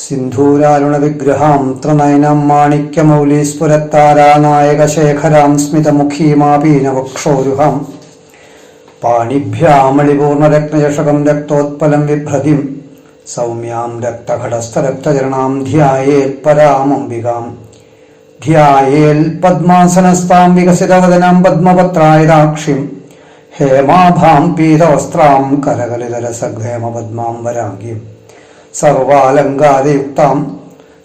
സിന്ധൂരാരുണവിഗ്രഹാം ത്രിനയനം മാണിക്യമൗലീസ്ഫുരത്താരാനായകശേഖരാം സ്മിതമുഖീമാപീനവക്ഷോരുഹാം. പാണിഭ്യാമളിപൂർണരത്നചഷകം രക്തോത്പലം വിഭ്രതിം. സൗമ്യാം രക്തഘടസ്ഥരക്തചരണാം ധ്യായേൽ പരാമംബികാം. ധ്യായേൽ പത്മാസനസ്താം വികസിതവദനം പദ്മപത്രായതാക്ഷിം ഹേമാഭാം പീതവസ്ത്രാം കരകലിതരസഘേമപദ്മാം വരാംഗീം. സർവാലങ്കാരയുക്താം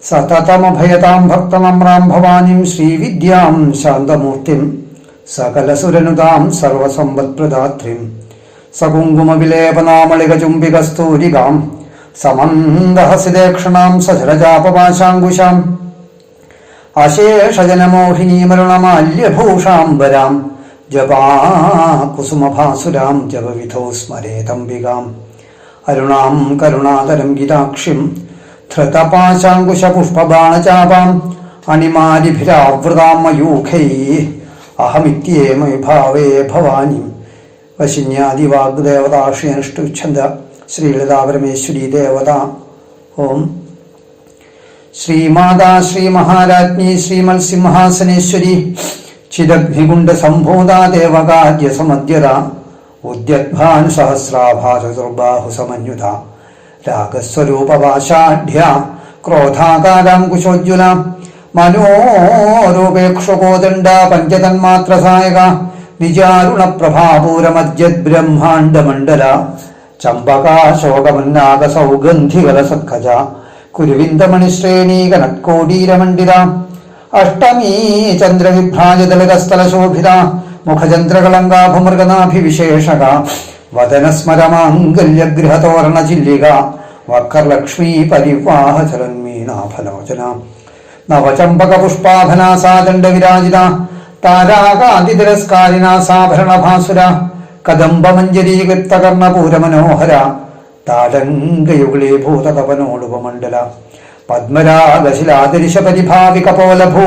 സതതമഭയതാം ഭക്തനമ്രാം ഭവാനിം ശ്രീവിദ്യാം ശാന്തമൂർത്തിം സകലസുരനുതാം സർവസമ്പത്പ്രദാത്രിം സകുങ്കുമവിലേപനാമളികചുംബികസ്തൂരികാം സമന്ദഹസിദേക്ഷണാം സജലജാപമാശാങ്കുശാം അശേഷജനമോഹിനീമരുണമാല്യഭൂഷാംബരാം ജപാകുസുമഭാസുരാം ജപവിധോ സ്മരേതംബികാം അരുണാം കരുണാതരം ഗീതാക്ഷിം ധൃതപാശാങ്കുശപുഷ്പബാണചാപാം അണിമാരിഭിരാവൃതാം മയൂഖൈ. അഹമിത്യേമയി ഭാവേ ഭവാനി. വശിന്യാദിവാഗ്ദേവതാശ്രിയനുഷ്ഠുച്ഛന്ദ ശ്രീലതാപരമേശ്വരി ദേവത. ഓം. ശ്രീമാതാ ശ്രീമഹാരാജ്ഞി ശ്രീമത്സിംഹാസനേശ്വരി. ചിദഗ്നികുണ്ട സംഭൂതാ ദേവകാര്യ സമദ്യത സഹസ്രാഭാ ചതുർബാഹു സമന്യുത രാഗസ്വരൂപവാശാഢ്യ ക്രോധാകാരാം കുശോജ്വല. മനോരൂപേക്ഷുകോദണ്ഡ പഞ്ചതന്മാത്രസായക. നിജാരുണ പ്രഭാപൂരമദ്യത് ബ്രഹ്മാണ്ഡമണ്ഡല ചമ്പകാശോകമന്നാഗ സൗഗന്ധികല സഖജ കുരുവിന്ദമണിശ്രേണീകനത്കോടീരമണ്ഡിത അഷ്ടമീ ചന്ദ്രവിഭ്രാജതലകസ്ഥലശോഭിത മുഖചന്ദ്രകളങ്കാഭമൃഗനാഭിവിശേഷക വദനസ്മരമാംഗല്യഗൃഹതോരണചില്ലിക വക്രലക്ഷ്മീ പരിവാഹ ചലന്മീനാഫലോചന നവചമ്പകപുഷ്പാഭനാസാദണ്ഡ വിരാജിത കദംബമഞ്ജരീകൃത്തകർണപൂരമനോഹര താടങ്കയുഗളീഭൂതകവനോടുപമണ്ഡല പത്മരാഗശിലാതിരിശ പരിഭാവികപോലഭൂ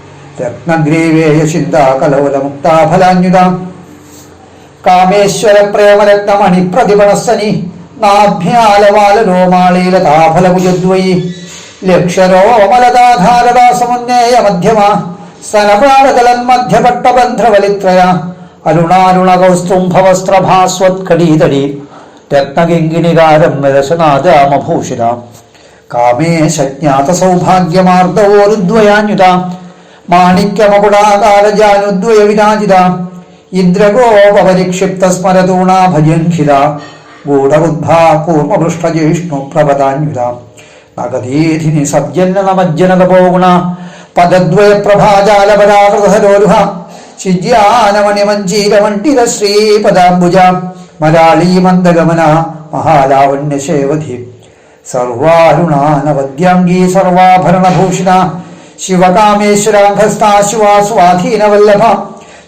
ശ്രീവിരാജിത കാമേശബദ്ധമാംഗല്യ സൂത്രശോഭിലഗന്ധര കനകാംഗതകേയൂരകമനീയ ഭുജാന്യുത രത്നഗ്രീവേയ ചിന്താകലോലമുക്താഫലാന്യുത കാമേശ്വര പ്രേമരത്നമണി പ്രതിപണസ്സനി നാഭ്യാലവാല രോമാളീല താഫലഭുജദ്വയി ലക്ഷരോമലതാധാരദാസമുന്നേയ മധ്യമ സനപാലതലന്മധ്യപട്ടബന്ധവലിത്രയ അരുണാരുണകൗസ്തുംഭവസ്ത്രഭാസ്വത്കടീതടി രത്നകിങ്കിണികാരം മാണിക്യമകുടാകാരജാനുദ്വയ വിരാജിത ഇന്ദ്രഗോപരിക്ഷിപ്ത സ്മരതൂണാ ഭജൻഖില ഗൂഢബുദ്ധാ നഗദീധിനി സജ്ജന്ന നമജ്ജനതപോഗുണ പദദ്വയ പ്രഭാജാലപരാകൃതരോരുഹ ചിജ്യാനമണിമഞ്ജീരമണ്ഡിത ശ്രീപദാംബുജ മരാളീ മഹാലാവണ്യശേവധി. സർവാരുണാനവദ്യാംഗീ സർവാഭരണഭൂഷിണ ശിവകാമേശ്വരാംഘസ്ഥാ ശിവാ സ്വാധീനവല്ലഭ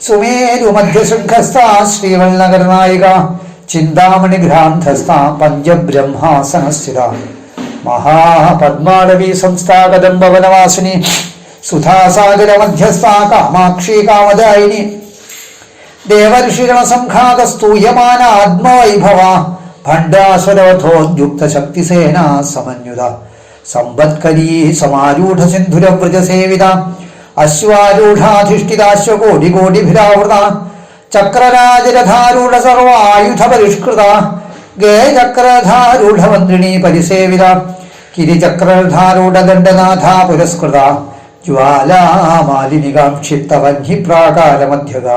സുമേരുമധ്യശൃംഖസ്ഥാ ശ്രീവൽനഗരനായിക ചിന്താമണിഘ്രാന്ധസ്ഥ പഞ്ചബ്രഹ്മാസനസ്ഥിത. മഹാപദ്മാടവി സംസ്ഥാകദംബവനവാസിനി സുധാസാഗര മധ്യസ്ഥ കാമാക്ഷി കാമദായിനി. ദേവർഷിഗണ സംഘാതസ്തൂയമാന ആത്മവൈഭവ ഭണ്ഡാസുരവധോദ്യുക്ത ശക്തിസേന സമന്യുത സമ്പത്കരീ സമാരൂഢ സിന്ധുരവ്രജ സേവിത അശ്വാരൂഢാധിഷ്ഠിതാശ്വകോടി കോടിഭിരാവൃത ചക്രരാജരഥാരൂഢ സർവായുധ പരിഷ്കൃത ഗേചക്രധാരൂഢമന്ത്രിണി പരിസേവിത കിരിചക്രധാരൂഢ ദണ്ഡനാഥ പുരസ്കൃത ജ്വാലാമാലിനികാക്ഷിപ്തവന്യപ്രാകാരമധ്യക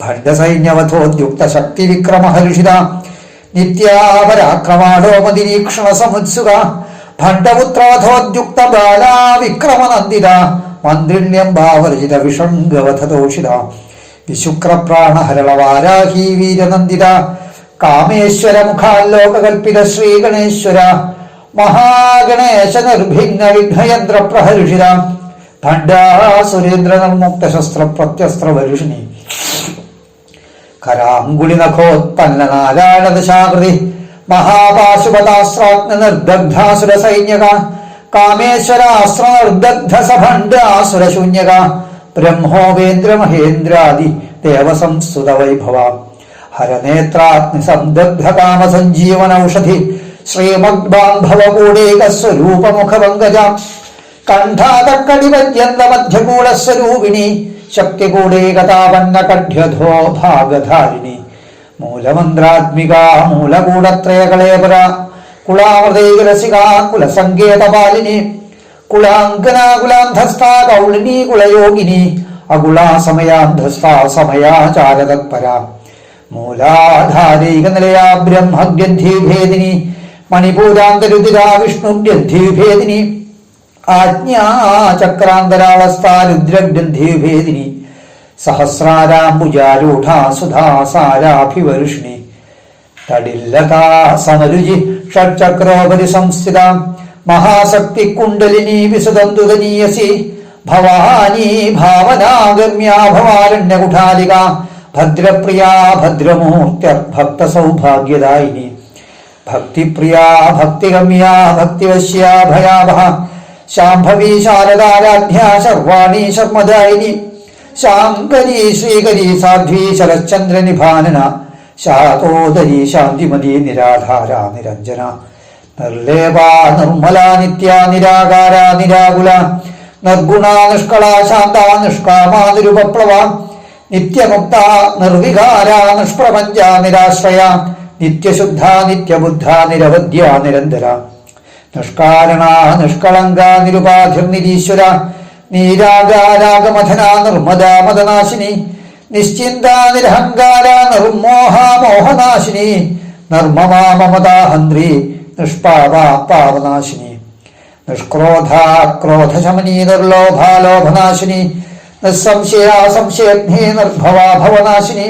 ഭണ്ഡസൈന്യവധോദ്യുക്ത ശക്തിവിക്രമഹർഷിത നിത്യാപരാക്രമാടോമതിരീക്ഷണ സമുത്സുക ഭണ്ഡപുത്രാധോദ്യുക്ത ബാലാ വിക്രമനന്ദിത മന്ത്രിണ്യം ഭാവർജിത വിഷംഗവധദോഷിത വിശുക്രപ്രാണഹരളവാരാഹി വീരനന്ദിത കാമേശ്വര മുഖാലോകകൽപ്പിത ശ്രീഗണേശ്വര മഹാഗണേശ നിർഭിന്ന വിഘ്നയന്ത്ര പ്രഹരുഷിത ഭണ്ഡാസുരേന്ദ്ര നിർമുക്ത ശസ്ത്ര പ്രത്യസ്ത്ര വരുഷിണി കരാങ്കുളി നഖോത്പന്ന നാരായണ ദശാകൃതി മഹാപാശുപതാസ്രാഗ്ന നിർദഗ്ധാസുര സൈന്യക കാമേശ്വരാസ്ത്ര ആസുരശൂന്യക ബ്രഹ്മോവേന്ദ്ര മഹേന്ദ്രാദി ദേവസംസ്തുത വൈഭവ ഹരനേത്രാഗ്നിസംദഗ്ധകാമസഞ്ജീവനൌഷധി സംദഗ്ധ കണ്ഠാതക്കടിപര്യന്തമധ്യകൂടസ്വരൂപിണി ശക്തികൂടേകതാപന്ന കഢ്യധോ ഭാഗധാരിണി മൂലമന്ത്രാത്മിക മൂലകൂടത്രയകളേപര കുളാമൃതൈകരസിക കുലസങ്കേതപാലിനി. കുളാങ്കനാകുലാന്ധസ്ഥാ കൗളിനി കുളയോഗിനി. അകുളാ സമയാന്ധസ്ഥാ സമയാചാരതത്പര. മൂലാധാരൈക നിലയാ ബ്രഹ്മഗ്രന്ഥിഭേദിനി മണിപൂരാന്തരുതിരാ വിഷ്ണുഗ്രന്ഥിഭേദിനി ആജ്ഞാചക്രാന്തരാവസ്ഥ രുദ്രഗ്രന്ഥിഭേദിനി സഹസ്രാരാംബുജാരൂഢ സുധാസാരാഭിവർഷിണി തടില്ലതാ സമരുചി ഷഡ്ചക്രോപരി സംസ്ഥിത മഹാശക്തി കുണ്ടലിനി വിശദന്തുതനീയസി ഭവാനി ഭാവനാഗമ്യാ ഭവാരണ്യകുഠാലിക ഭദ്രപ്രിയാ ഭദ്രമൂർത്ത ഭക്ത സൗഭാഗ്യദായിനി ഭക്തിപ്രിയാ ഭക്തിഗമ്യ ഭക്തിവശ്യാ ഭയാവഹ ശാംഭവീ ശാരദാരാധ്യ ശർവാണി ശർമ്മദായിനി. ശാങ്കരി ശ്രീകരി സാധ്വി ശരശ്ചന്ദ്ര നിഭാനന. ശാതോദരി ശാന്തിമതി നിരാധാര നിരഞ്ജന. നിർലേപ നിർമ്മല നിത്യ നിരാകാര നിരാകുല. നിർഗുണ നിഷ്കള ശാന്ത നിഷ്കാമ നിത്യമുക്ത നിർവികാര നിഷ്പ്രപഞ്ച നിരാശ്രയ. നിത്യശുദ്ധ നിത്യബുദ്ധ നിരവധ്യ നിരന്തര. നിഷ്കാരണ നിഷ്കളങ്ക നിരുപാധിർനിരീശ്വര. നീരാഗാരാഗമഥന നിർമ്മദാ മദനാശിനി നിശ്ചിന്ത നിരഹങ്കാര നിർമോഹ നിർമ്മമാ മമതാഹന്ത്രി നിഷ്പാപ പാവനാശിനി. നിഷ്ക്രോധ നിർലോഭാലോഭനാശിനി നിസ്സംശയ സംശയഗ്നി നിർഭവാ ഭവനാശിനി.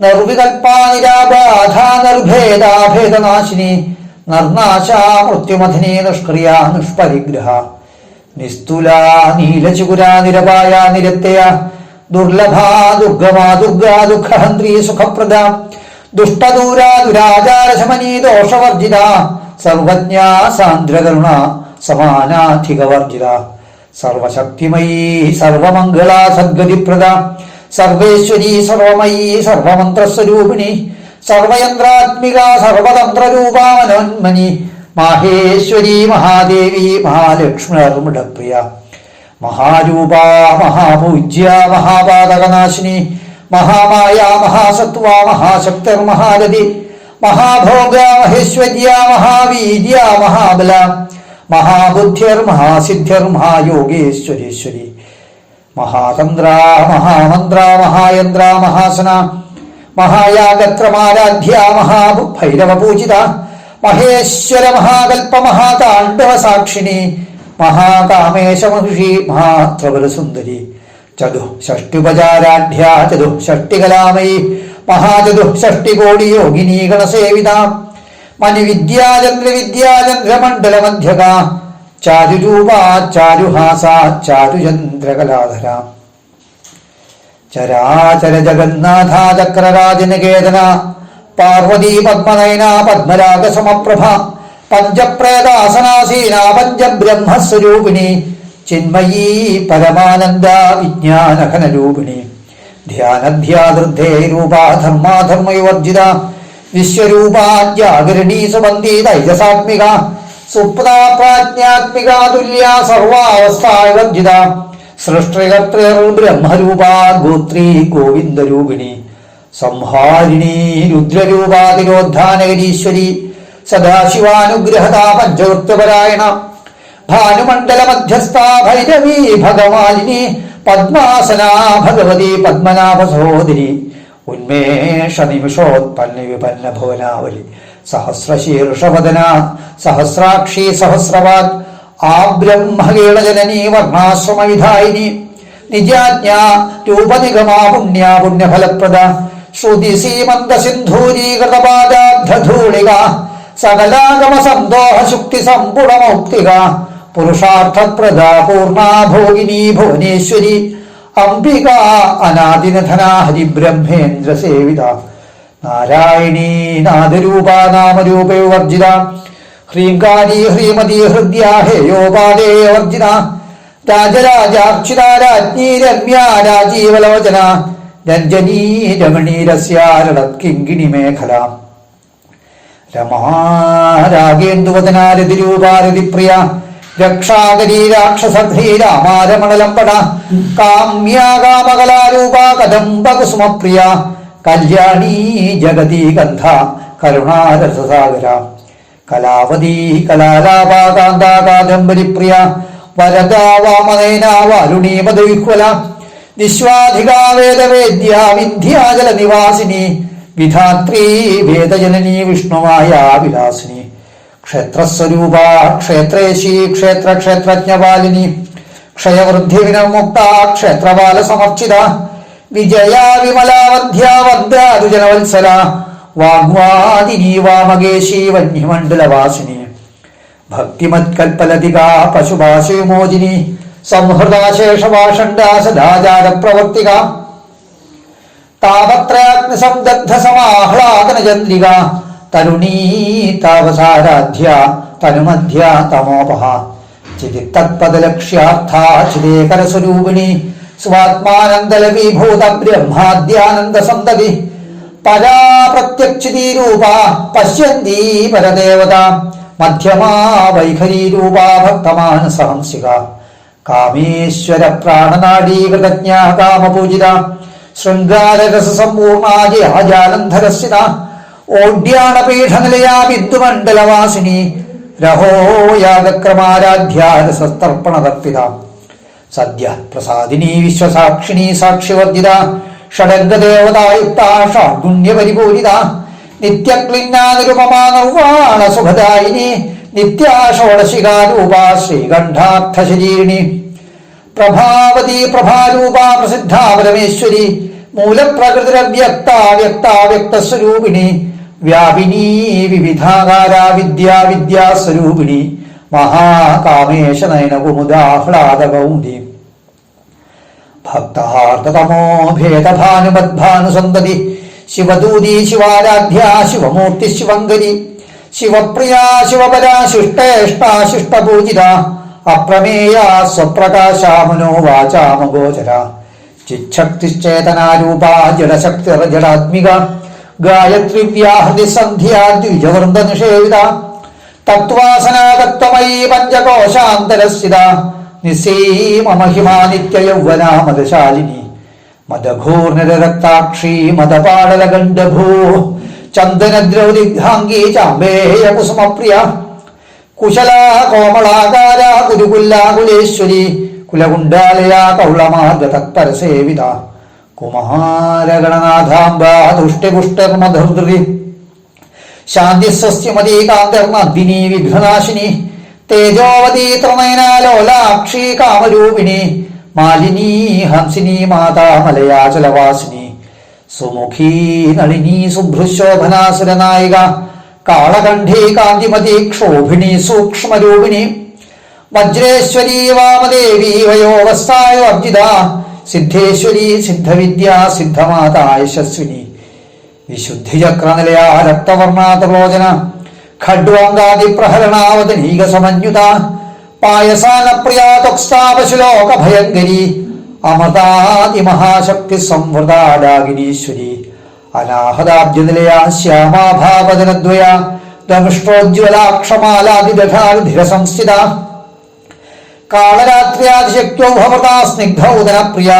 നിർവികൽപാ നിരാബാധ നിർഭേദാഭേദനാശിനി നിർനാശ മൃത്യുമഥിനി നിഷ്ക്രിയ നിഷ്പരിഗ്രഹ. നിസ്തുല നീലചുകുരാ നിരപായ നിരത്തയ. ദുർലഭാ ദുർഗമാ ദുർഗാ ദുഃഖഹന്ത്രി സുഖപ്രദ. ദുഷ്ടദൂരാ ദുരാചാരശമനീ ദോഷവർജിത. സർവജ്ഞ സാന്ദ്രകരുണ സമാനാധികവർജിത. സർവശക്തിമയീ സർവമംഗള സദ്ഗതിപ്രദ സർവേശ്വരീ സർവമയീ സർവമന്ത്രസ്വരൂപിണി. സർവയന്ത്രാത്മിക സർവതന്ത്രരൂപ മനോന്മനി മാഹേശ്വരി മഹാദേവി മഹാലക്ഷ്മിർമുടപ്രിയ മഹാരൂപ മഹാപൂജ്യ മഹാപാതകനാശിനി. മഹാമായ മഹാസത്വ മഹാശക്തർ മഹാരഥി. മഹാഭോഗ മഹേശ്വര്യ മഹാവീര്യ മഹാബല. മഹാബുദ്ധിർ മഹാസിദ്ധിർ മഹായോഗേശ്വരീശ്വരി. മഹാതന്ത്ര മഹാമന്ത്ര മഹായന്ത്ര മഹാസന. മഹായാഗത്രമാരാധ്യ മഹാഭൈരവപൂജിത മഹേശ്വര മഹാകൽപ്പ മഹാതാണ്ഡവ സാക്ഷിണി മഹാകാമേശ മഹിഷി മഹാത്രവരസുന്ദരി മഹാചതു ഷഷ്ടികോടി യോഗിനീ ഗണസേവിത. മണിവിദ്യാചന്ദ്ര വിദ്യാചന്ദ്രമണ്ഡല മധ്യക ചാരുരൂപ ചാരുഹാസ ചാരുചന്ദ്രകലാധര. ചരാചര ജഗന്നാഥ ചക്രരാജനികേതന പാർവതീ പത്മനയന പത്മരാഗ സമപ്രഭ പഞ്ചപ്രേതാസനാസീന പഞ്ചബ്രഹ്മസ്വരൂപിണി ചിന്മയീ പരമാനന്ദ വിജ്ഞാനഘനരൂപിണി. ധ്യാനധ്യാദൃദ്ധേ രൂപാധർമാധർമ്മയുവർജിത വിശ്വരൂപാജാഗരണീ സുബന്ധി തൈജസാത്മിക സുപ്താ പ്രാജ്ഞാത്മിക തുല്യ സർവാവസ്ഥാവർജിത സൃഷ്ടികർത്തൃ ബ്രഹ്മരൂപാ ഗോത്രീ ഗോവിന്ദരൂപിണി. സംഹാരിണി രുദ്രരൂപാതിരോദ്ധാനകരീശ്വരി സദാശിവാനുഗ്രഹതാ പഞ്ചവൃത്തപരായണ ഭാനുമണ്ഡല മധ്യസ്ഥ ഭൈരവി ഭഗവാലിനി പദ്മാസന ഭഗവതി പത്മനാഭ സഹോദരി ഉന്മേഷ നിമിഷോത്പന്ന വിപന്ന ഭുവനാവലി സഹസ്രശീർഷവദന സഹസ്രാക്ഷി സഹസ്രവാദ് ആ ബ്രഹ്മകേളജനനീ വർണാശ്രമവിധായിനി നിജാജ്ഞ രൂപനിഗമാ പുണ്യ പുണ്യഫലപ്രദ ശ്രുതി സീമന്ത സിന്ധൂരീകൃതപാദാബ്ധൂളിക സകലാഗമ സന്തോഹ ശുക്തി സമ്പുടമൗക്തിക പുരുഷാർത്ഥപ്രദ പൂർണാ ഭോഗിനി ഭുവനേശ്വരി അംബിക അനാദിനധന ഹരിബ്രഹ്മേന്ദ്ര സേവിത നാരായണീ നാദരൂപ നാമരൂപേ വർജിത ഹ്രീംകാരി ഹ്രീമതി ഹൃദ്യ ഹേയോപാദേ വർജിത രാജ്ഞി രമ്യ രാജീവലോചന രഞ്ജനീ രമണീരസ്യാരടത് കിങ്കിണി മേഖല രമാരാഗേന്ദുവദനാരതിരൂപാരതിപ്രിയ രക്ഷാകരീ രാക്ഷസധീ രാമാരമണലംബട കാമ്യാകാമകലാരൂപ കദംബകുസുമപ്രിയ കല്യാണീ ജഗതി ഗന്ധ കരുണാരസസാഗര. കലാവതി കലാലാപാകാന്താകാദംബരിപ്രിയ കാന്താ കാദംബരിപ്രിയ വരദാ വാമനേന വാരുണീ മധുവിഹ്വല നിശ്വാധികാ വേദവേദ്യ വിദ്യാജല നിവാസിനി വിധാത്രീ വേദജനനി വിഷ്ണുമായ വിലാസിനി ക്ഷേത്രസ്വരൂപ ക്ഷേത്രേശി ക്ഷേത്ര ക്ഷേത്രജ്ഞപാലിനി ക്ഷയവൃദ്ധി വിനമുക്ത ക്ഷേത്രപാല സമർച്ചിത വിജയ വിമലാവധ്യ വന്ദാരുജനവത്സല വാഗ്വാദിനി വാമകേശി വന്യമണ്ഡലവാസിനി ഭക്തിമത്കൽപ്പലതിക പശുഭാഷയുമോചിനി സംഹൃതാശേഷഭാഷണ്ട സദാചാര പ്രവർത്തിക താപത്രയാഗ്നിസംദഗ്ധ സമാഹ്ലാദന ചന്ദ്രിക തരുണീ താപസാരാധ്യ തനുമധ്യ തമോപഹ. ചിതിത്തത്പദലക്ഷ്യാർത്ഥ ചിദേകരസ്വരൂപിണി സ്വാത്മാനന്ദലവീഭൂത ബ്രഹ്മാദ്യാനന്ദസന്തതി പരാപ്രത്യക്ഷിതീരൂപ പശ്യന്തീ പ്രത്യക്ഷിതീരൂപ പശ്യന്തി പരദേവത. മധ്യമാ വൈഖരീരൂപ ഭക്തമാനസഹംസിക കാമേശ്വര പ്രാണനാടീകൃതജ്ഞ കാമപൂജിത ശൃംഗാരരസസമ്പൂർണാജയാജാലന്ധരസ്ഥിത ഓഡ്യാണപീഠനിലയാ ബിന്ദുമണ്ഡലവാസിനി രഹോയാഗക്രമാരാധ്യാരസസ്തർപ്പണതർപ്പിത സദ്യ പ്രസാദിനി വിശ്വസാക്ഷിണി സാക്ഷിവർജിത. ഷഡംഗദേവതായുക്ത ഷാഗുണ്യപരിപൂരിത നിത്യക്ലിന്നാനിരുപമാ നിർവാണ സുഖദായിനി നിത്യാഷോഡശികാരൂപ ശ്രീകണ്ഠാർത്ഥശരീരിണി പ്രഭാവതി പ്രഭാരൂപ പ്രസിദ്ധ പരമേശ്വരി. മൂലപ്രകൃതിരവ്യക്ത വ്യക്ത വ്യക്തസ്വരൂപിണി വ്യാപിനി വിവിധാകാര വിദ്യാ വിദ്യാസ്വരൂപിണി. മഹാകാമേശ നയനകുമുദാഹ്ലാദകൗന്ദി ഭക്തഹാർദ്ദതമോ ഭേദഭാനുമദ്ഭാനുസന്തതി ശിവദൂതി ശിവാരാധ്യ ശിവമൂർത്തി ശിവങ്കരി. ശിവപ്രിയ ശിവപര ശിഷ്ടേഷ്ട ശിഷ്ടപൂജിത അപ്രമേയ സ്വപ്രകാശ മനോവാചാമഗോചര ചിച്ഛക്തിശ്ചേതനാരൂപ ജഡശക്തിർ ജഡാത്മിക ഗായത്രി വ്യാഹൃതി സന്ധ്യ ദ്വിജവൃന്ദ നിഷേവിത തത്വാസനാതത്വമയീ പഞ്ചകോശാന്തരസ്ഥിത നിസ്സീമഹിമാ നിത്യയൗവന മദശാലിനി മദഘൂർണിരക്താക്ഷി മദപാടലഗണ്ഡഭൂ ചന്ദനദ്രൗദിഗ്ധാംഗീ ചാമ്പേയ കുസുമപ്രിയ കുശലാ കോമളാകാര കുരുകുല്ലാകുലേശ്വരി. കുലകുണ്ടാലയ കൗളമാർഗ തത്പരസേവിത കുമാരഗണനാഥാംബ ദുഷ്ടിപുഷ്ടമധൃതി ശാന്തി സ്വസ്യമതി കാന്തർമദ്ദിനി വിഘ്നനാശിനി. തേജോവതി ത്രിനയനാലോലാക്ഷി കാമരൂപിണി മാലിനി ഹംസിനി മാതാ മലയാചലവാസിനി സുമുഖീ നളിനീ സുഭൃശോഭനാസുരനായിക കാളകണ്ഠി കാന്തിമതി ക്ഷോഭിണി സൂക്ഷ്മരൂപിണി വജ്രേശ്വരീ വാമദേവി വയോവസ്ഥായോ അർജിത സിദ്ധേശ്വരി സിദ്ധവിദ്യ സിദ്ധമാത യശസ്വിനി. വിശുദ്ധിചക്രനിലയ രക്തവർണാതലോചന ഖഡ്വാങ്കാദി പ്രഹരണാവതനീക സമന്യുത പായസാന പ്രിയാ ത്വക്സ്ഥാപശുലോക ഭയങ്കരി അമൃതാതി മഹാശക്തി അനാഹതാബ്ജനിലയ ശ്യാമാഭാവദനദ്വയ ദമിഷ്ടോജ്വലാക്ഷമാലാതിദധാരുധിര സംസ്ഥിത കാളരാത്ര്യാതിശക്യോ ഭവതാ സ്നിഗ്ധൗദന പ്രിയ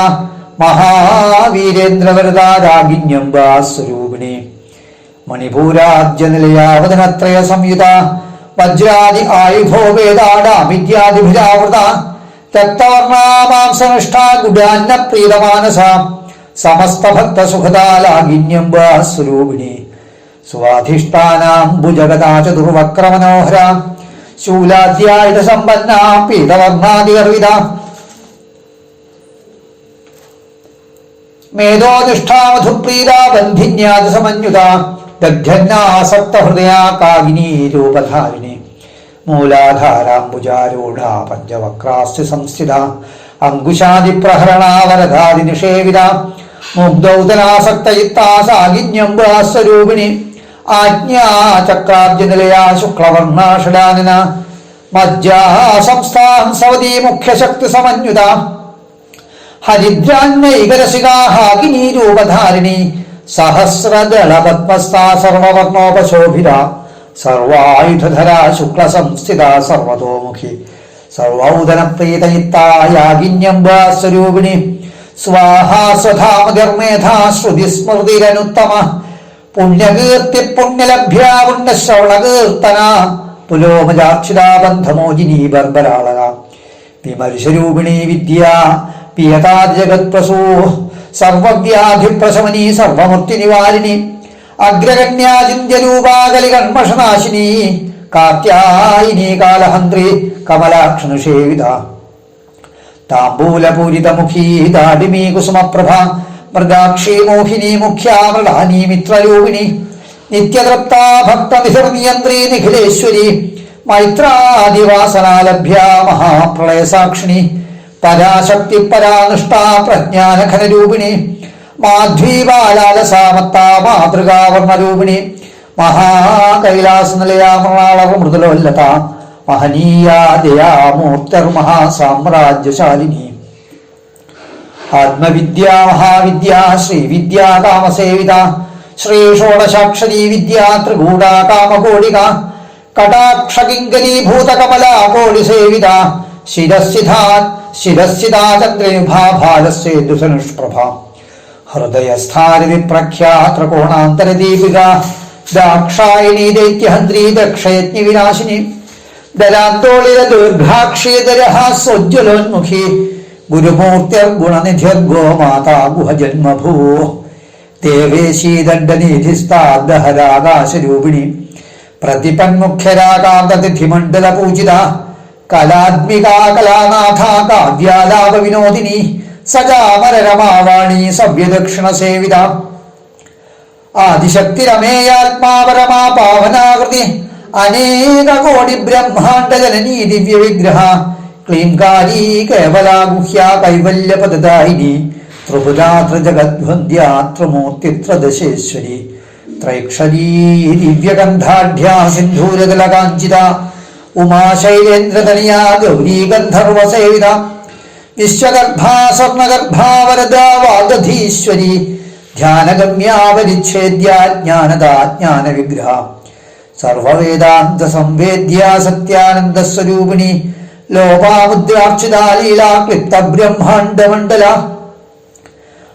മഹാവീരേന്ദ്രവരദാ രാഗിന്യംബാ സ്വരൂപിണി. മണിപൂരാജ്യനിലയാവതനത്രയ സംയുത വജ്രാദി ആയുധോ വേദാടാമിദ്യാദിഭിരാവൃത രക്തവർണാമാംസനിഷ്ഠ ഗുഡാന്ന പ്രീതമാനസ സമസ്ത ഭക്ത സുഖദാലാഗിന്യംബാ സ്വരൂപിണി സ്വാധിഷ്ഠാനാം ഭുജഗതാ ചതുർവക്രമനോഹര ശൂലാധ്യായുധ സമ്പന്ന പീതവർണാദിഗർവിത മേധോനിഷ്ഠാമധുപ്രീത ബന്ധിന്യാദ സമന്യുത ദഗ്ധന്നാസക്തഹൃദയാ കാകിനി രൂപധാരിണി മൂലാധാരാംബുജാരൂഢ പഞ്ചവക്രാസ്തി സംസ്ഥിത അങ്കുശാദി പ്രഹരണാവരധാതി നിഷേവിത മുഗ്ധൗതനാസക്തയിത്താസാകിന്യംബാസ്വരൂപിണി ആജ്ഞാചക്രാബ്ജനിലയാ ശുക്ലവർണാഷടാനിന മജ്ജാ സംസ്ഥാൻ സവതി മുഖ്യശക്തി സമന്യുത ഹരിദ്രാന്മൈകരസികാഹാകിനി സഹസ്രദളപത്മസ്ഥാ സഹസ്രദള പത്മസ്ഥാ സർവവർണോപശോഭിത. സർവായുധധര ശുക്ലസംസ്ഥിത സർവതോമുഖി. സർവൗദനപ്രീതയിത്തായാഗിന്യംബാസ്വരൂപിണി സ്വാഹാ സ്വധാമകർമ്മേധാ ശ്രുതി സ്മൃതിരനുത്തമ. പുണ്യകീർത്തി പുണ്യലഭ്യ പുണ്യശ്രവണകീർത്തന. പുലോമജാക്ഷിതാബന്ധമോജിനി ബർബരാളക. വിമർശരൂപിണി വിദ്യ പിയതാ ജഗത്പ്രസൂ. സർവവ്യാധിപ്രശമനി സർവമൂർത്തി നിവാരിണി അഗ്രഗണ്യാചിന്യരൂപാകലി കൺമഷനാശിനി കാത്യായിനി കാലഹന്ത്രി കമലാക്ഷനുഷേവിത. താംബൂലപൂരിതമുഖീ ദാഡിമീ കുസുമപ്രഭ മൃഗാക്ഷി മോഹിനി മുഖ്യാമൃളാനി മിത്രരൂപിണി നിത്യതൃപ്താ നിഖിലേശ്വരി മൈത്രാദിവാസനാലഭ്യ മഹാപ്രളയസാക്ഷിണി പരാശക്തി പരാനിഷ്ഠ പ്രജ്ഞാനഘനരൂപിണി മാധ്വീപാലാലസാമത്ത മാതൃകാവർണരൂപിണി മഹാകൈലാസനിലയാമൃണാളവ മൃദുലോല്ലത മഹനീയാദയാമൂർത്തർമഹാസാമ്രാജ്യശാലിനി ആത്മവിദ്യ മഹാവിദ്യ ശ്രീവിദ്യ കാമസേവിത ശ്രീ ഷോഡശാക്ഷരീ വിദ്യ ത്രികൂട കാമകോടിക. കടാക്ഷകിങ്കരീഭൂത കമലാ കോടിസേവിത. ശിരസ്ഥിതാ ശിരസ്ഥിതാ ചന്ദ്രനുഭാ ഭാലസ്യേതുസനുഷ്പ്രഭ ഹൃദയസ്ഥാരി പ്രഖ്യാത്രകോണാന്തരദീപിക ദാക്ഷായണീ ദൈത്യഹന്ത്രി ദക്ഷയജ്ഞ വിനാശിനി. ദരാന്തോളിത ഗുരുമൂർത്തിർ ഗുരുമൂർത്തിർഗുണനിധിർഗോ മാതാ ഗുഹജന്മഭൂ. ദേവേശീദണ്ഡനിധിസ്താദഹരാകാശരൂപിണി പ്രതിപന്മുഖ്യരാകാന്തതിഥിമണ്ഡലപൂജിത കലാത്മികാ കലാനാഥ കാവ്യാലാപ വിനോദിനി സഭ്യദക്ഷിണ സേവിത ആദിശക്തി ആദിശക്തിരമേയാത്മാപരമാ പാവനാകൃതി അനേക കോടി ബ്രഹ്മാണ്ഡ ജനനീ ദിവ്യ വിഗ്രഹ ക്ലീംകാരി കേവലാ ഗുഹ്യ കൈവല്യ പദദായിനി ത്രിപുരാത്ര ജഗദ്വന്ദ്യാത്രമൂർത്തിത്രദശേശ്വരി ത്രൈക്ഷരീ ദിവ്യഗന്ധാഢ്യാ സിന്ധൂരതല കാഞ്ചിത ഉമാശൈലേന്ദ്രതനിയാ ഗൗരീ ഗന്ധർവസേവിത വിശ്വഗർഭാ സ്വർണഗർഭാ വരദാ വാഗധീശ്വരി ധ്യാനഗമ്യാവരിച്ഛേദ്യ ജ്ഞാനദാ ജ്ഞാന വിഗ്രഹ സർവവേദാന്ത സംവേദ്യ സത്യാനന്ദ സ്വരൂപിണി ലോപാമുദ്രാർച്ചിതാ ലീല ക്ലിപ്ത ബ്രഹ്മാണ്ഡമണ്ഡല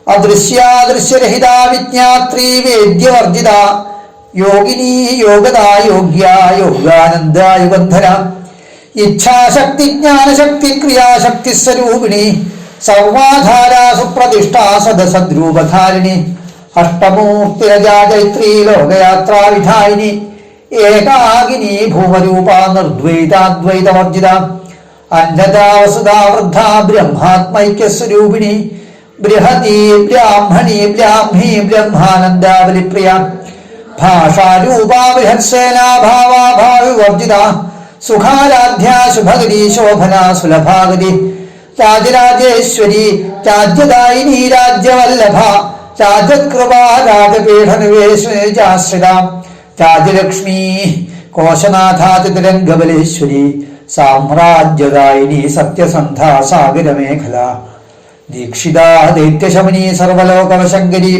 അദൃശ്യാദൃശ്യരഹിത വിജ്ഞാത്രീ വേദ്യവർജിത. യോഗിനി യോഗദാ യോഗ്യ യോഗാനന്ദ യുഗന്ധര. ഇച്ഛാശക്തി ജ്ഞാനശക്തി ക്രിയാശക്തി സ്വരൂപിണി സർവാധാരാ സുപ്രതിഷ്ഠാ സദസദ്രൂപധാരിണി അഷ്ടമൂർത്തിരജാചൈത്രീ ലോകയാത്രാവിധായിനി ഏകാകിനി ഭൂമരൂപ നിർദ്വൈതാദ്വൈതവർജിത അന്നദാ വസുതാ വൃദ്ധ ബ്രഹ്മാത്മൈക്യസ്വരൂപിണി ബൃഹതി ബ്രാഹ്മണി ബ്രാഹ്മി ബ്രഹ്മാനന്ദാവലിപ്രിയ ഭാഷാരൂപാ ബൃഹത്സേനാ ഭാവാ ഭാവിവർജിത സുഖാരാധ്യ ശുഭഗതി ശോഭന സുലഭാഗതി. രാജരാജേശ്വരി രാജ്യദായിനി രാജ്യവല്ലഭ രാജകൃപാ കോശനാഥാതിരംഗബലേശ്വരി സാമ്രാജ്യദായിനി സത്യസന്ധ സാഗരമേഖല. ദീക്ഷിത ദൈത്യശമനി സർവലോകവശങ്കരി.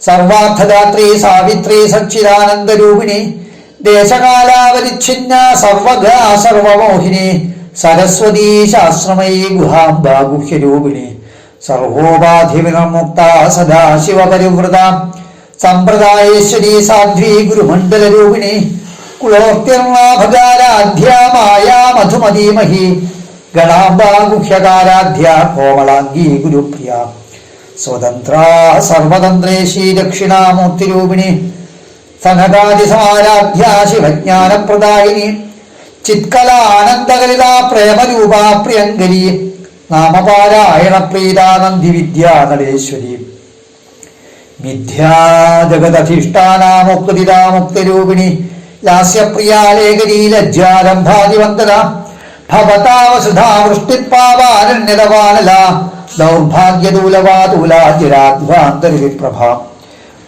സർവാർത്ഥദാത്രി സാവിത്രി സച്ചിദാനന്ദരൂപിണി. ദേശകാലാവരിച്ഛിന്ന സർവഗാ സർവമോഹിനി സരസ്വതീ ശാസ്ത്രമയീ ഗുഹാംബാഗുഹ്യരൂപിണി. ഗുഹ്യരൂപിണി സർവോപാധിവിനമുക്ത സദാശിവപരിവൃത സമ്പ്രദായേശ്വരി സാധ്വി ഗുരുമണ്ഡലരൂപിണി. കുളോർത്തിർമാഭകാരാധ്യ മധുമതീമഹി ഗണാംബ ഗുഹ്യകാരാധ്യ കോമളാംഗീ ഗുരുപ്രിയ. സ്വതന്ത്ര സർവതന്ത്രേശി ദക്ഷിണാമൂർത്തിരൂപിണി. സനകാദിസമാരാധ്യ ശിവജ്ഞാനപ്രദായിനി ചിത്കലാനന്ദകലിതാ പ്രേമരൂപാ പ്രിയങ്കരി. നാമപാരായണ പ്രീതാനന്ദി വിദ്യാനടേശ്വരി മിഥ്യാ മുക്തിരൂപിണി ലാസ്യപ്രിയാ ലേഖനീ ലജ്ജാരംഭാതിവന്തത ഭവതാ ദൗർഭാഗ്യതൂലവാതൂലാജിരാധ്വാന്തരി വൃഷ്ടിപ്പാവാരണ്യതവാനല ദൗർഭാഗ്യദൂലവാദൂലാജിരാധ്വാന്തരി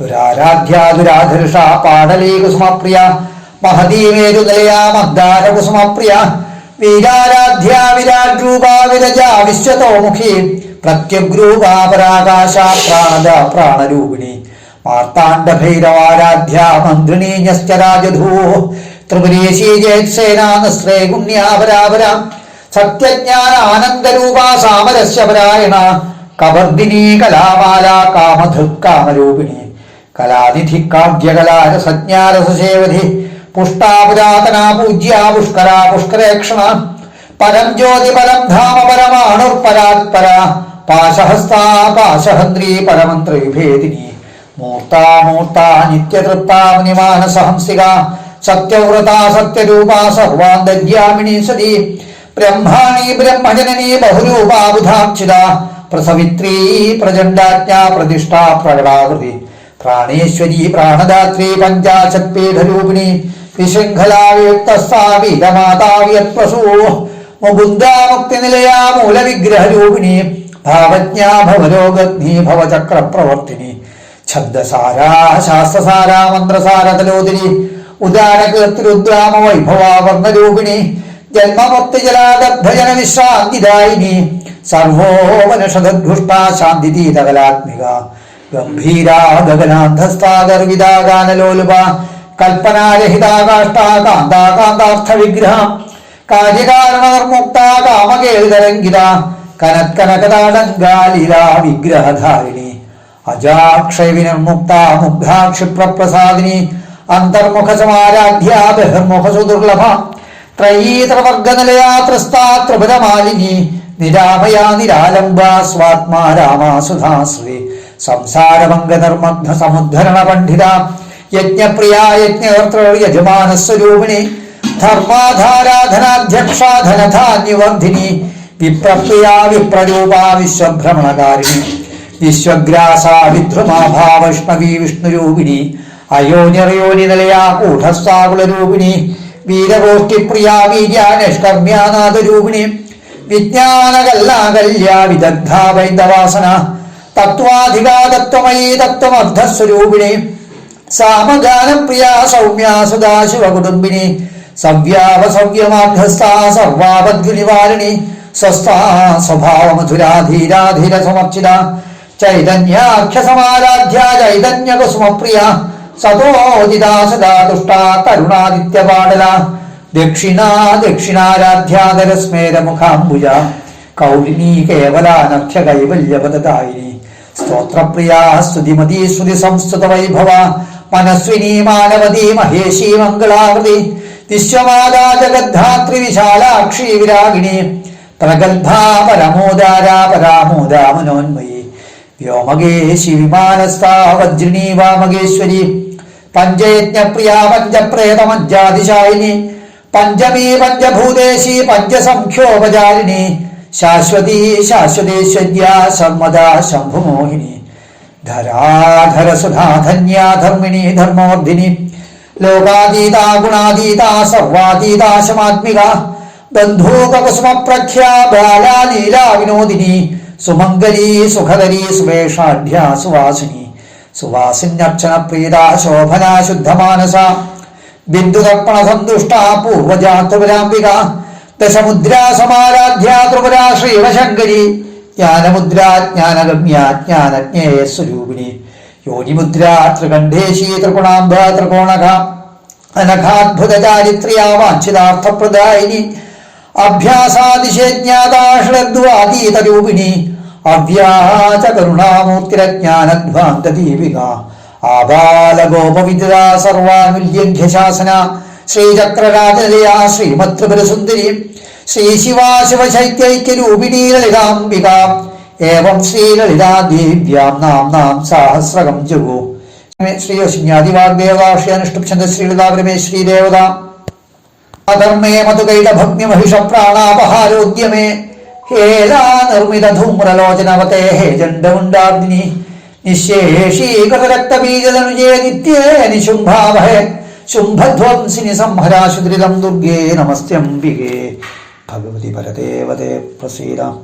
ദുരാരാധ്യ ദുരാധർഷ പാടലീ കുസുമപ്രിയ മഹതീമേരു നിലയാ മദ്ദാര കുസുമപ്രിയ വീരാരാധ്യാ വിരാട് രൂപ വിരജ വിശ്വതോമുഖി പ്രത്യഗ്രൂപാ പരാകാശ പ്രാണദ പ്രാണരൂപിണി മാർത്താണ്ഡ ഭൈരവാരാധ്യ മന്ത്രിണീ ഞശ്ചരാജധൂ ത്രിപുരേശീ ജയത്സേനാ നിസ്രേ ഗുണ്യാപരാപര സത്യജ്ഞാന ആനന്ദരൂപ സാമരസ്യപരായണ കവർദിനീ കലാമാല കാമധൃ കാമരൂപിണി കലാനിധി കാവ്യകലാരസജ്ഞാരസേവധി പുഷ്ടാ പുരാതന പൂജ്യ പുഷ്കരാ പുഷ്കരേക്ഷണ പരം ജ്യോതി പരം ധാമ പരമാണുർപരാത്പര പാശഹസ്താ പാശഹന്ത്രി പരമന്ത്ര വിഭേദിനി മൂർത്താ മൂർത്താ നിത്യതൃപ്താ മുനിമാനസഹംസിക സത്യവ്രത സത്യരൂപ സർവാന്തര്യാമിണി സതി. ബ്രഹ്മാണി ബ്രഹ്മജനനി ബഹുരൂപാബുധാക്ഷിത പ്രസവിത്രീ പ്രചണ്ഡാജ്ഞ പ്രതിഷ്ഠ പ്രകടാകൃതി. പ്രാണേശ്വരി പ്രാണദാത്രി പഞ്ചാശത്പീഠരൂപിണി വിശൃംഖലായുക്തസ്ഥാ വീരമാതാവിയത്വസൂ മുകുന്ദാമുക്തിനിലയാ മൂലവിഗ്രഹരൂപിണി ഭാവജ്ഞാ ഭവചക്രപ്രവർത്തിനി ഛബ്ദസാരാ ശാസ്ത്രസാരാ മന്ത്രസാരതലോദിനി ഉദാരകീർത്തിരുദ്രാമ വൈഭവാവർണരൂപിണി ജന്മമുക്തിജലാദഗ്ധജന വിശ്രാന്തിദായിനി സർവോപനിഷദ്ഘുഷ്ട ശാന്തിതീതകലാത്മിക ഗംഭീരാ കൽപ്പനാരഹിതാകാഷ്ടാകാന്താകാന്താർത്ഥ വിഗ്രഹ കാര്യകാരണനിർമുക്ത കാമകേളിതരംഗിത കനത്കനകതാടങ്കാലീല വിഗ്രഹധാരിണി അജാക്ഷയവിനിർമുക്ത മുഗ്ധാക്ഷിപ്രപ്രസാദിനി അന്തർമുഖ സമാരാധ്യ ബഹിർമുഖ സുദുർലഭ ത്രയീതൃവർഗനിലയാ ത്രസ്താ ത്രിപുരമാലിനി നിരാമയാ നിരാലംബ സ്വാത്മാ രാമാ സുധാശ്രീ സംസാരമംഗ നിർമഗ്ന സമുദ്ധരണ പണ്ഡിത യജ്ഞപ്രിയ യജ്ഞകർത്തൃ യജമാനസ്വരൂപിണി ധർമാധാരാധനാധ്യക്ഷ വിപ്രപ്രിയ വിപ്രരൂപ വിശ്വഭ്രമണകാരിണി വിശ്വഗ്രാസ വിദ്രുമാഭാ വൈഷ്ണവി വിഷ്ണുരൂപിണി അയോനിറയോനി നിലയാ കൂഢസ്ഥാകുളരൂപിണി വീരഗോഷ്ഠിപ്രിയ വീര്യ വിജ്ഞാനകല്ലാകല്യ വിദഗ്ധ വൈന്ദവാസന തത്വാധികാ തത്വമയീ തത്വമർദ്ധസ്വരൂപിണി സാമഗാനപ്രിയ സൗമ്യ സദാശിവകുടുംബിനി സവ്യാവസവ്യമാഭ്യസ്ഥ സർവാപദ്വിനിവാരിണി സ്വസ്ഥാ സ്വഭാവമധുരാധീരാധീര സമർച്ചിത ചൈതന്യാഖ്യസമാരാധ്യ ചൈതന്യകുസുമപ്രിയ സതോദിതാ സദാ തുഷ്ട കരുണാദിത്യപാടല ദക്ഷിണാ ദക്ഷിണാരാധ്യാതരസ്മേരമുഖാംബുജ കൗലിനീ കേവലാനഖ്യ കൈവല്യപദായിനി സ്തോത്രപ്രിയ സ്തുതിമതി മാനവതി മഹേശി മംഗളാകൃതി. വിശ്വമാതാ ജഗദ്ധാത്രി വിശാലാക്ഷി വിരാഗിണി. പ്രഗത്ഭാ പരമോദാരാ പരാമോദാ മനോന്മയി. വ്യോമകേശി വിമാനസ്ഥാ വജ്രിണി വാമകേശ്വരി. പഞ്ചയജ്ഞപ്രിയ പഞ്ചപ്രേതമജ്ജാതിശായിനി പഞ്ചമീ പഞ്ചഭൂതേശി പഞ്ചസംഖ്യോപചാരിണി. ശാശ്വതി ശാശ്വതേശ്വര്യ സർമ്മദ ശംഭുമോഹിനി. ധരാധര സുധാധന്യ ധർമ്മിണി ധർമ്മോർധിനി ലോകാതീതാ ഗുണാതീതാ സർവാതീതാ ശമാത്മിക. ബന്ധൂകകുസുമ പ്രഖ്യാ ബാലാ ലീലാ വിനോദിനി. സുമംഗലീ സുഖകരി സുവേഷാഢ്യ സുവാസിനി. സുവാസിന്യർച്ചന പ്രീത ശോഭന ശുദ്ധമാനസ. ബിന്ദുതർപ്പണ സന്തുഷ്ട പൂർവജാത്വരാംബിക ദശമുദ്രാ സമാരാധ്യ ത്രിപുര ശ്രീവശങ്കരി. ജ്ഞാനമുദ്ര ജ്ഞാനഗമ്യാ ജ്ഞാനജ്ഞേയ സ്വരൂപിണി. യോനിമുദ്ര ത്രികണ്ഠേശി ത്രികുണാംബ ത്രികോണക. അനഘാത്ഭുത ചാരിത്ര്യ വാഞ്ചിതാർത്ഥപ്രദായിനി. അഭ്യാസാതിശേജ്ഞാതാഷദ്വാതീതരൂപിണി അവ്യാച കരുണാമൂർത്തിരജ്ഞാനധ്വാന്തദീപിക. ആബാലഗോപവിദ്യ സർവാനുല്യഘ്യശാസന. ശ്രീചക്രരാജലയാ ശ്രീമത്രിപുരസുന്ദരീം ശ്രീ ശിവാശിവശൈത്യൈക്യരൂപിണീ ലളിതാംബിക ഏവം ശ്രീലളിതാ ദേവ്യാം നാം നാം സാഹസ്രകം ജഗു. ശ്രീ യോശിന്യാദിവാഗ്ദേവാശ്രയാനുഷ്ഠുപ്ഛന്ദ ശ്രീലതാപരമേ ശ്രീദേവത. അധർമ്മേ മധുകൈടഭഗ്നിമഹിഷപ്രാണാപഹാരോദ്യമേ ഹേലാ നിർമ്മിത ധൂമ്രലോചനവതേ ഹേ ജണ്ഡമുണ്ടാഗ്നി. നിശേഷീകൃതരക്തബീജതനുജേ നിത്യേ നിശുംഭാവഹേ. ശുംഭധ്വംസിനി സംഹരാശുദ്രിതം ദുർഗേ നമസ്ത്യംബികേ ഭഗവതി പരദേവതേ പ്രസീതാം